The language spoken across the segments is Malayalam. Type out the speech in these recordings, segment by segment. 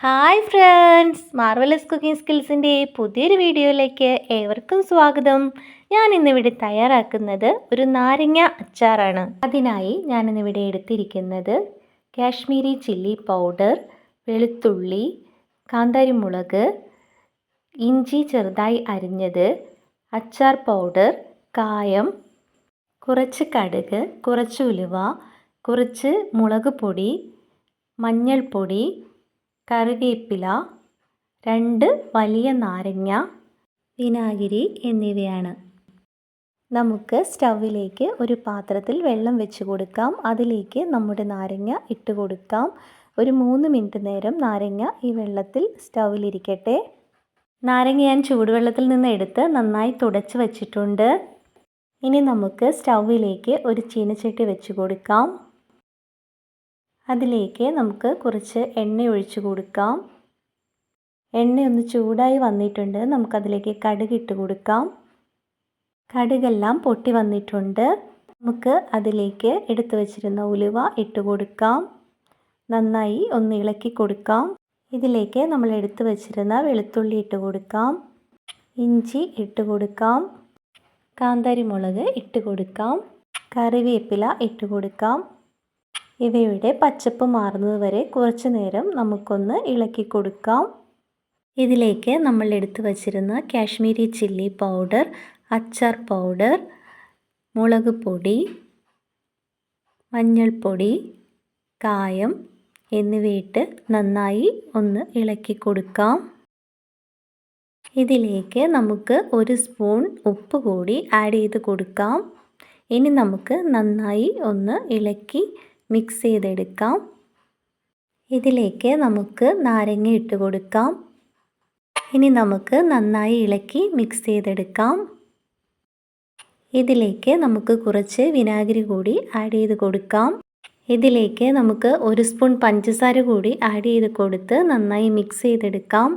ഹായ് ഫ്രണ്ട്സ് മാർവലസ് കുക്കിംഗ് സ്കിൽസിന്റെ പുതിയൊരു വീഡിയോയിലേക്ക് ഏവർക്കും സ്വാഗതം. ഞാൻ ഇന്നിവിടെ തയ്യാറാക്കുന്നത് ഒരു നാരങ്ങ അച്ചാറാണ്. അതിനായി ഞാൻ ഇന്നിവിടെ എടുത്തിരിക്കുന്നത് കാശ്മീരി ചില്ലി പൗഡർ വെളുത്തുള്ളി കാന്താരി മുളക് ഇഞ്ചി ചെറുതായി അരിഞ്ഞത് അച്ചാർ പൗഡർ കായം കുറച്ച് കടുക് കുറച്ച് ഉലുവ കുറച്ച് മുളക് പൊടി മഞ്ഞൾപ്പൊടി കറിവേപ്പില രണ്ട് വലിയ നാരങ്ങ വിനാഗിരി എന്നിവയാണ്. നമുക്ക് സ്റ്റൗവിലേക്ക് ഒരു പാത്രത്തിൽ വെള്ളം വെച്ച് കൊടുക്കാം. അതിലേക്ക് നമ്മുടെ നാരങ്ങ ഇട്ട് കൊടുക്കാം. ഒരു മൂന്ന് മിനിറ്റ് നേരം നാരങ്ങ ഈ വെള്ളത്തിൽ സ്റ്റൗവിലിരിക്കട്ടെ. നാരങ്ങ ഞാൻ ചൂടുവെള്ളത്തിൽ നിന്ന് എടുത്ത് നന്നായി തുടച്ച് വച്ചിട്ടുണ്ട്. ഇനി നമുക്ക് സ്റ്റൗവിലേക്ക് ഒരു ചീനച്ചട്ടി വെച്ച് കൊടുക്കാം. അതിലേക്ക് നമുക്ക് കുറച്ച് എണ്ണ ഒഴിച്ച് കൊടുക്കാം. എണ്ണ ഒന്ന് ചൂടായി വന്നിട്ടുണ്ട്. നമുക്കതിലേക്ക് കടുക് ഇട്ട് കൊടുക്കാം. കടുകെല്ലാം പൊട്ടി വന്നിട്ടുണ്ട്. നമുക്ക് അതിലേക്ക് എടുത്തു വച്ചിരുന്ന ഉലുവ ഇട്ട് കൊടുക്കാം. നന്നായി ഒന്ന് ഇളക്കി കൊടുക്കാം. ഇതിലേക്ക് നമ്മൾ എടുത്തു വച്ചിരുന്ന വെളുത്തുള്ളി ഇട്ട് കൊടുക്കാം. ഇഞ്ചി ഇട്ട് കൊടുക്കാം. കാന്താരി മുളക് ഇട്ട് കൊടുക്കാം. കറിവേപ്പില ഇട്ട് കൊടുക്കാം. ഇവയുടെ പച്ചപ്പ് മാറുന്നത് വരെ കുറച്ച് നേരം നമുക്കൊന്ന് ഇളക്കി കൊടുക്കാം. ഇതിലേക്ക് നമ്മൾ എടുത്തു വച്ചിരുന്ന കാശ്മീരി ചില്ലി പൗഡർ അച്ചാർ പൗഡർ മുളക് പൊടി മഞ്ഞൾപ്പൊടി കായം എന്നിവയിട്ട് നന്നായി ഒന്ന് ഇളക്കി കൊടുക്കാം. ഇതിലേക്ക് നമുക്ക് ഒരു സ്പൂൺ ഉപ്പ് കൂടി ആഡ് ചെയ്ത് കൊടുക്കാം. ഇനി നമുക്ക് നന്നായി ഒന്ന് ഇളക്കി മിക്സ് ചെയ്തെടുക്കാം. ഇതിലേക്ക് നമുക്ക് നാരങ്ങ ഇട്ട് കൊടുക്കാം. ഇനി നമുക്ക് നന്നായി ഇളക്കി മിക്സ് ചെയ്തെടുക്കാം. ഇതിലേക്ക് നമുക്ക് കുറച്ച് വിനാഗിരി കൂടി ആഡ് ചെയ്ത് കൊടുക്കാം. ഇതിലേക്ക് നമുക്ക് ഒരു സ്പൂൺ പഞ്ചസാര കൂടി ആഡ് ചെയ്ത് കൊടുത്ത് നന്നായി മിക്സ് ചെയ്തെടുക്കാം.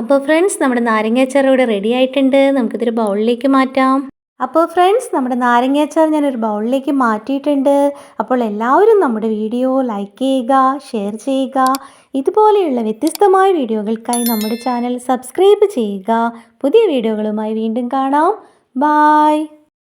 അപ്പോൾ ഫ്രണ്ട്സ് നമ്മുടെ നാരങ്ങാച്ചാർ ഇവിടെ റെഡി ആയിട്ടുണ്ട്. നമുക്കിതൊരു ബൗളിലേക്ക് മാറ്റാം. അപ്പോൾ ഫ്രണ്ട്സ് നമ്മുടെ നാരങ്ങാച്ചാർ ഞാനൊരു ബൗളിലേക്ക് മാറ്റിയിട്ടുണ്ട്. അപ്പോൾ എല്ലാവരും നമ്മുടെ വീഡിയോ ലൈക്ക് ചെയ്യുക ഷെയർ ചെയ്യുക. ഇതുപോലെയുള്ള വ്യത്യസ്തമായ വീഡിയോകൾക്കായി നമ്മുടെ ചാനൽ സബ്സ്ക്രൈബ് ചെയ്യുക. പുതിയ വീഡിയോകളുമായി വീണ്ടും കാണാം. ബായ്